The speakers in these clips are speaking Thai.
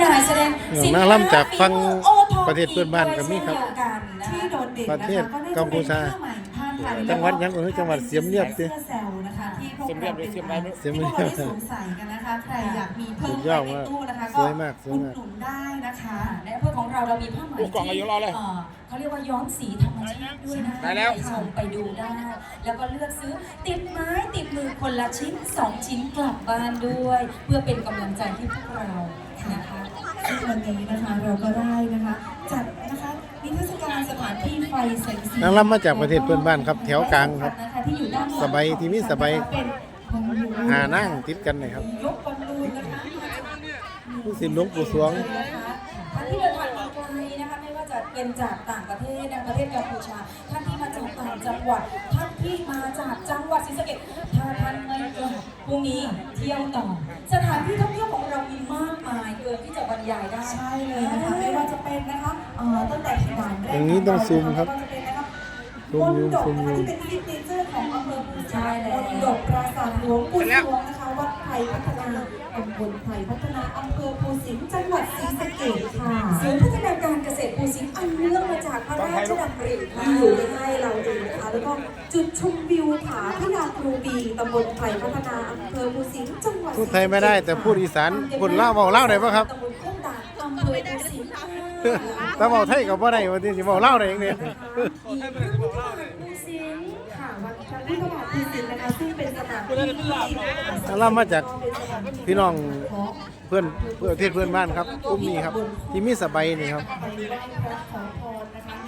หน่ายแสดงเออนางรำจากฝั่งประเทศเพื่อนบ้านก็มีครับที่โดดเด่นประเทศกัมพูชาจังหวัดหยังก็คือจังหวัดเสียมเรียบติเสื้อแซวนะคะที่พวกเสียมเรียบหรือเสียมไรไม่รู้ เสียมที่เรีพยวกบเราได้สวมใส่กันนะคะใครอยากมีเพิ่มสุดไปยอดในมากตู้นะคะสวยมากสวยอุดมากหนุนได้นะคะ ในอำเภอของเราเรามีผ้าไหมโอ้กล่องอายุรอเลยอ่อเขาเรียกว่าย้อมสีธรรมชาติด้วยนะคะได้แล้วไปชมไปดูได้ แล้วก็เลือกซื้อติดไม้ติดมือคนละชิ้นสองชิ้นกลับบ้านด้วย เพื่อเป็นกำลังใจให้พวกเรานะคะ ซึ่งวันนี้นะคะเราก็ได้นะคะจัดนะคะนิทรรศการสถานที่ไฟแสงสีนางรำมาจากประเทศเพื่อนบ้านครับแถวกลางครับนะคะที่อยู่ด้านหลังสบายที่มีสบาย เป็นบอลลูนหานั่งติดกันเลยครับยกบอลลูนนะคะ ผู้สินหลวงปู่สวง ท่านที่เดินทางมาไกลนะคะไม่ว่าจะเป็นจากต่างประเทศนะประเทศกัมพูชา ท่านที่มาจากต่างจังหวัด ท่านที่มาจากจังหวัดศรีสะเกษถ้าท่านไม่กลับพรุ่งนี้เที่ยวต่อ สถานที่ท่องเที่ยวของเรา ยายได้ใช่เลยนะคะไม่ว่าจะเป็นนะคะเอ่อตั้งแต่ที่ด่านแรกอย่างนี้ต้องซูมครับไม่ว่าจะเป็นนะคะซูมอยู่มนต์ดกซูมอยู่นะคะที่เป็นซิกเนเจอร์ของอำเภอภูใช่แล้วมนต์ดกปราสาทหลวงปู่สวงนะคะวัดไผ่พัฒนาตำบลไผ่พัฒนาอำเภอภูสิงห์จังหวัดศรีสะเกษค่ะศูนย์พัฒนาการเกษตรภูสิงห์อันเนื่องมาจากพระราชดำริที่อยู่ใกล้ๆเราเองนะคะแล้วก็จุดชมวิวผาพญาครูบีตำบลไผ่พัฒนาอำเภอภูสิงห์จังหวัดศรีพูดไทยไม่ได้แต่พูดอีสานพูดลาวเว้าลาวได้ปะครับตำบลโคกด่านอำเภอภูสิงห์ค่ะถ้าเว้าไทยก็บ่ได้ว่าที่สิเว้าลาวได้เองเนี่ยอีกพระพุทธบาทภูสิงห์ค่ะวัดพระพุทธบาทภูสิงห์นะคะซึ่งเป็นสถานที่ที่นางรำมาจากพี่น้องเพื่อนเพื่อนประเทศเพื่อนบ้านครับกลุ่มนี้ครับ ที่มีสบายนี่ครับไปไหว้พระขอพรนะคะนำสิ่งดีๆ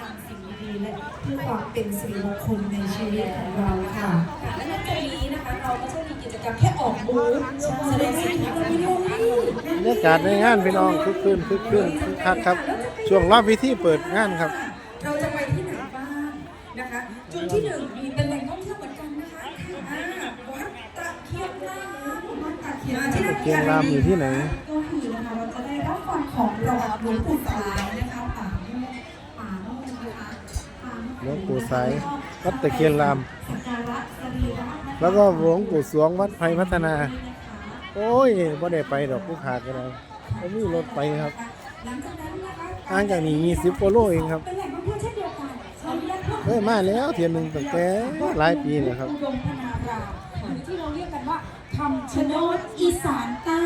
และเพื่อความเป็นสิริมงคลในชีวิตของเราค่ะและนอกจากนี้นะคะเราก็จะมีกิจกรรมแค่ออกบูธแสดงสินค้าเรามีโมลี่บรรยากาศในงานพี่น้องคึกคืนคึกคืนคึกคักครับ ช่วงรอบพิธีเปิดงานครับ เราจะไปที่ไหนบ้างนะคะ จุดที่หนึ่งมีเป็นแหล่งท่องเที่ยวเหมือนกันนะคะอ่าวัดตะเคียนรามวัดตะเคียนรามที่นั่นตะเคียนรามอยู่ที่ไหน ก็คือนะคะเราจะได้รับฟังของประวัติหลวงปู่สาย หลวงปู่สายวัดตะเคียนรามสักการะสรีระนะคะแล้วก็หลวงปู่สวงวัดไพพัฒนา โอ้ยบ่ได้ไปดอกผู้ขาดกันเลยผมมีรถไปครับหลังจากนั้นนะคะห่างจากนี้20กิโลเองครับเป็นแหล่งท่องเที่ยวเช่นเดียวกันขออนุญาตเพิ่มเคยมาแล้วเทียนหนึ่งตั้งแต่หลายปีแล้วครับอุดมพนารามหรือที่เราเรียกกันว่าคำชะโนดอีสานใต้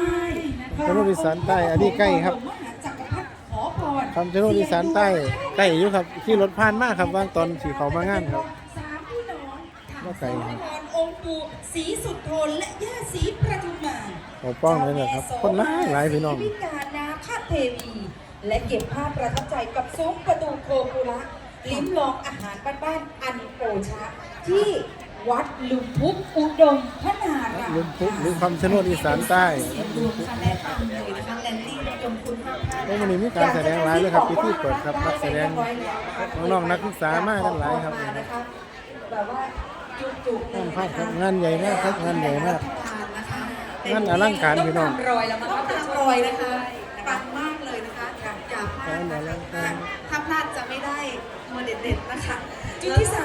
คำชะโนดอีสานใต้อันนี้ใกล้ครับ คำชะโนดอีสานใต้ใกล้อยู่ครับขี่รถผ่านมาครับว่างตอนสีเขามางานครับ สามพี่น้องว่าไกลครับขอพรองค์ปู่ศรีสุโธนและย่าศรีประทุมมาเขาป้องเลยนะครับ คนหลายหลายพี่น้อง พิการนาคาเทวี และเก็บภาพประทับใจกับซุ้มประตูโคกุระลิ้มลองอาหารบ้านๆอันโอชะ ที่วัดลุมพุกอุดมพนาราม ลุมพุกหรือคำชะโนดอีสานใต้ รวมคะแนนตามเลยนะคะแลนดิ้ง รถยนต์คุณภาพแล้ววันนี้มีการแสดงหลายเลยครับพิธีเปิดครับนักแสดงน้องๆนักศึกษามากันหลายครับ แบบว่าจุกๆเลยงานภาพครับงานใหญ่มากครับงานใหญ่มากนะคะงานอลังการพี่น้องต้ตามรอยแล้วมันต้องตามรอยนะคะปังมากเลยนะคะอย่าอย่าพลาดงานอลังการถ้าพลาดจะไม่ได้มาเด็ดๆนะคะจุดที่สาม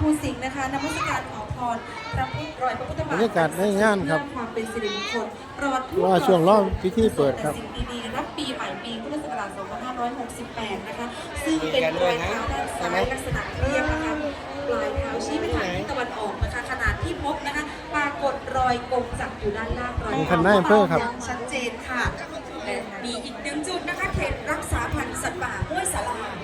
ภูสิงห์นะคะนมัสการขอพรพระพุทธรอยพระพุทธบาทบรรยากาศในงานครับเพื่อความเป็นสิริมงคลรอดทุกว่าช่วงรอบพิธีเปิดครับ สิ่งดีๆรับปีใหม่ปีพุทธศักราช2568 นะคะ ซึ่งเป็นรอยเท้าด้านซ้ายลักษณะเรียบนะคะปลายเท้าชี้ไปทางทิศตะวันออกนะคะขนาดที่พบนะคะปรากฏรอยกลมจับอยู่ด้านล่างรอยมีคันหน้าอำเภอครับ ย่างชัดเจนค่ะและมีอีกหนึ่งจุดนะคะเขตรักษาพันธุ์สัตว์ป่าห้วยสาราบ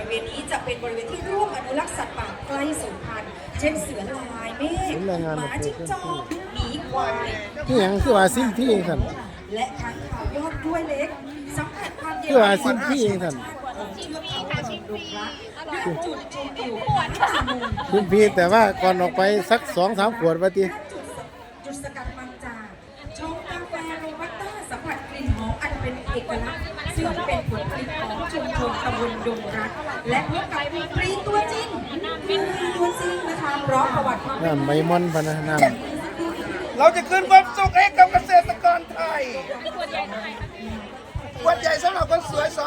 ริเวณนี้จะเป็นบริเวณที่ร่วมอนุรักษ์สัตว์ป่าใกล้สูญพันธุ์เช่นเสือลายเมฆศูนย์แรงงานหมาจิ้งจอกหมีควายที่หยังคือว่าสิ้นที่เองท่านและค้างคาวยอดด้วยเล็กสัมผัสความเย็นคือว่าสิ้นพี่เองท่านของเทือกเขาพนมดงรักณจุดชมวิวพระมุมสิ้นพี่แต่ว่าก่อนออกไปสักสองสามขวดว่าติณจุดจุดสกัดมังจาชมกาแฟโรบัสต้าสัมผัสกลิ่นหอมอันเป็นเอกลักษณ์ ซึ่งเป็นผลผลิตของชุมชนตำบลดงรัก และพบกับฟรีตัวจริงฟรีตัวจริงนะคะเพราะประวัติความน้ำใบมอนพะนะน้เราจะคืนความสุขให้กับเกษตรกรไทยขวดใหญ่สำหรับคนสวย250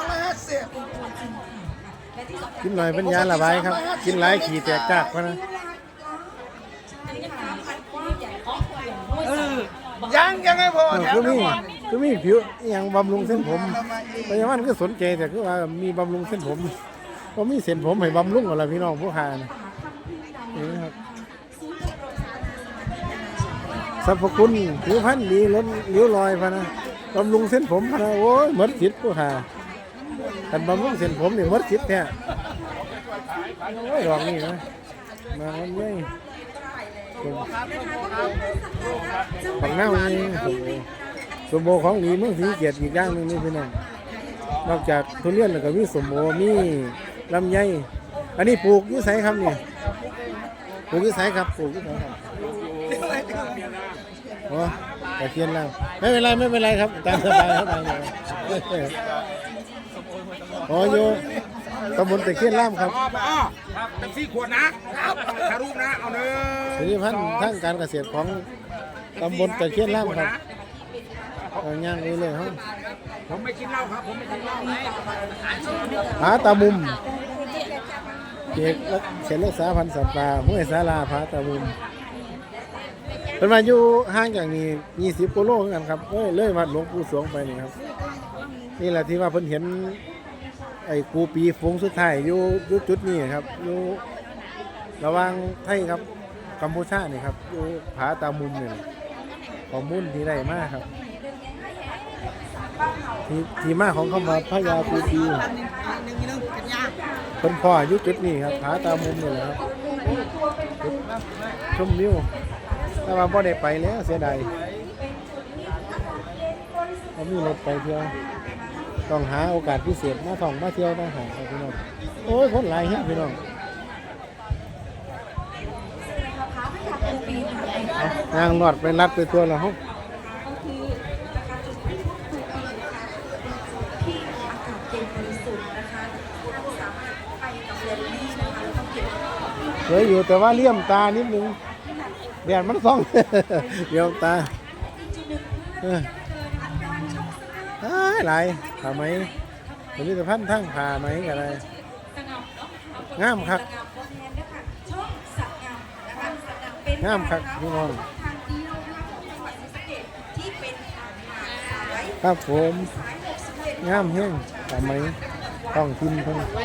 ำกินหน่อยเป็นยาระบายครับ กินหลายขี่แตกจากพะนะยังยังไม่พอเออแถมคือมีน้ำมัน คือมีผิวอหย่างบำรุงเส้นผมพยาบาลก็สนใจแต่คือว่ามีบำรุงเส้นผมผมมีเส้นผมให้บำรุงอะไรพี่น้องผู้ค้านะนี่นะครับสรรพคุณผิวพรรณดีลดริ้วรอยพะนะบำรุงเส้นผมพะนะโอ้ยหมดจิตผู้ค้ากันบำรุงเส้นผมนี่หมดจิตแท้โอ้ยดอกนี่นะมาวันนี้ปังหน้าวันนี้โอ้โห สมโบของดีเมืองศรีเกียรติอีกอย่างหนึงนี่พี่น้องนอกจากทุเรียนแล้วก็มีสมโอมีลำไยอันนี้ปลูกอยี่ไสครับนี่ปลูกอยี่ไสครับปลูกอยี่ไสครับโอ้ตะเคียนแล้วไม่เป็นไรไม่เป็นไรครับตามสบายครับตามสบายโอ้อยตำบลตะเคียนล่ามครับอ๋ออ๋อครับตั้งสี่ขวดนะครับถ่ายรูปนะ เอาหนึ่งผลิตภัณฑ์ทางการเกษตรของตำบลตะเคียนล่ามครับ เอาย่างนี้เลยครับผมไม่กินเหล้าครับ ผมไม่กินเหล้าผาตามุมเขตรักเขตรักษาพันธุ์สัตว์ป่าห้วยสาราผาตามุมเป็นมาอยู่ห่างจากนี้20กิโลเหมือนกันครับเอ้ยเลยวัดหลวงปู่สวงไปนี่ครับ นี่แหละที่ว่าเพิ่นเห็น ไอ้กูปีฝูงสุดท้ายอยู่อยู่จุดนี้ครับอยู่ระหว่างไทยครับกัมพูชานี่ครับอยู่ผาตามุมเนี่ยข้อมูลที่ได้มาครับ ที่ที่มาของคำว่าพญาปูปีเพิ่นพ่ออายู่จุดนี้ครับผาตามุมนี่แหละครับจุดชมวิวแต่ว่าบ่ได้ไปแล้วเสียดายเขามีรถไปเที่ยวต้องหาโอกาสพิเศษมาท่องมาเที่ยวต้องหาพี่น้องโอ้ยคนหลายฮะพี่น้องเอายางรอดไปรัดไปตัวแล้วเฮา ที่อากาศเย็นบริสุทธิ์นะคะท่านสามารถไปกับเรือลี่นะคะแล้วก็เก็บ สวยอยู่แต่ว่าเลี่ยมตานิดนึงแดดมันส่องเลี่ยมตาออหลายผ้าไหมผลิตภัณฑ์ทั้งผ้าไหมอะไรงามครับงามครับพี่น้องครับผมงามแห้งผ้าไมต้องกินเพิ่มตร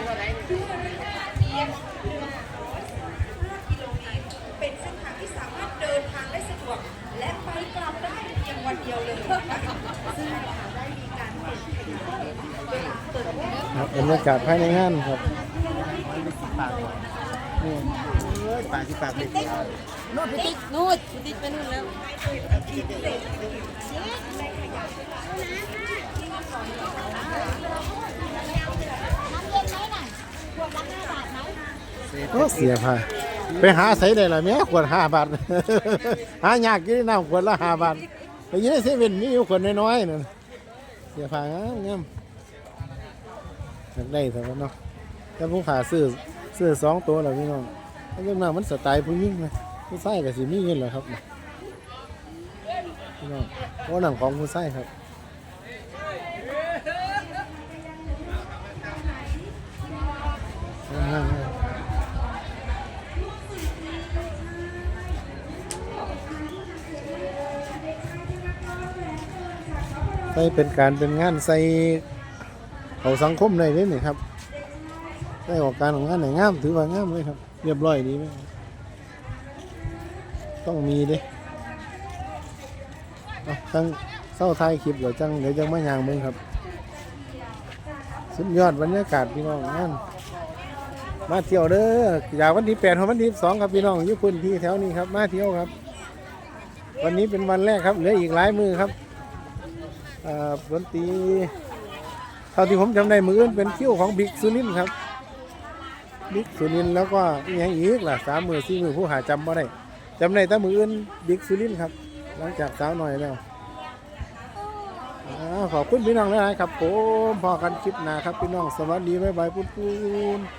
เป็นเส้นทางที่สามารถเดินทางได้สะดวก และไปกลับได้เพียงวันเดียวเลยนะคะซึ่งได้มีการเปิดขยายเวลาเปิดให้ ครับบรรยากาศภายในงานครับนี่ปากที่ปากเด็กนู่นพี่ติ๊กนู่นพี่ติ๊กไปนู่นแล้วโอ้เสียพาไปหาใส่ได้ละเมียขวดห้าบาท หายากกี่น้ำขวดละห้าบาทไปยืนเซเว่นมีอยู่ขวดน้อยๆนั่นเสียพางามงาม อยากได้เถอะเนาะแต่ผู้ขาซื้อซื้อสองตัวแล้วพี่น้องแล้วยังน่ามันสไตล์ผู้หญิงนะผู้ชายก็สิมีเงินแหละครับพี่น้องโอ้หนังของผู้ชายครับใส่เป็นการเป็นงานใส่ เขาสังคมเลยนี่นี่ครับใส่ออกการของงานไหนงามถือว่างามเลยครับ เรียบร้อยดีไหมต้องมีเดิตั้งเศร้าทายคลิปเดี๋ยวจังเดี๋ยวจังไมายางมึงครับ สุดยอดบรรยากาศพี่น้องงานมาเที่ยวเด้ออยากวันที่แปดของวันที่สองครับพี่น้องยุพื้นที่แถวนี้ครับ มาเที่ยวครับ วันนี้เป็นวันแรกครับเหลืออีกหลายมือครับอ่าดนตรี เท่าที่ผมจำได้มืออื่นเป็นคิวของบิ๊กซูนินครับบิ๊กซูนินแล้วก็อย่างอีกล่ะสามมือสี่มือผู้หาจำไม่ได้จำได้แต่มืออื่นบิ๊กซูนินครับ หลังจากสาวหน่อยแล้วขอบคุณพี่น้องนะครับผมพอกันคลิปหนาครับพี่น้องสวัสดีบ๊ายบายปุ้น